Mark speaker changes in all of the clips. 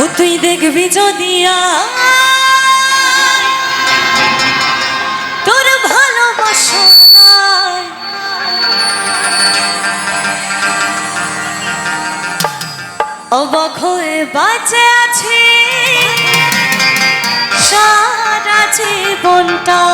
Speaker 1: ও তুই দেখবি যদি তোর ভালোবাস অবাক হয়ে বাঁচে আছে সারা জীবনটা।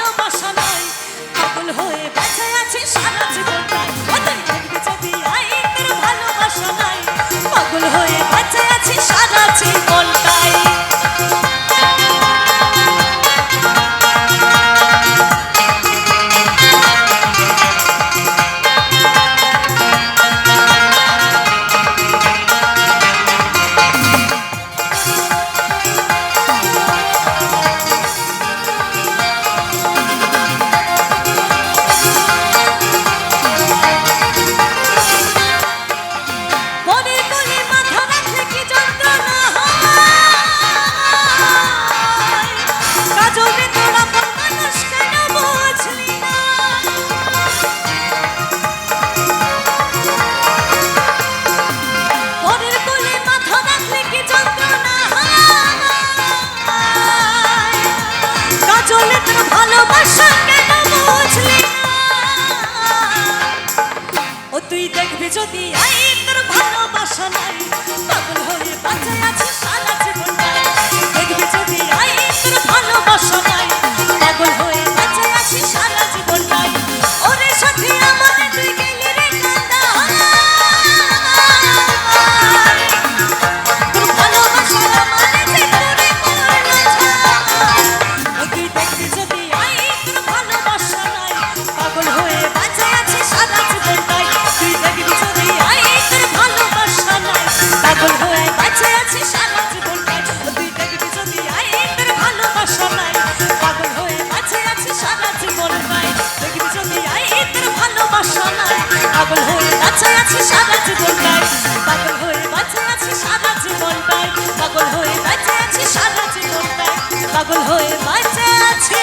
Speaker 1: সারা জীবন চলে তোর ভালোবাসা কেন তুই দেখবি যদি আই তোর ভালো পাগল হয়ে বাঁচায় আছি সারা জীবন তাই পাগল হয়ে বাঁচায় আছি।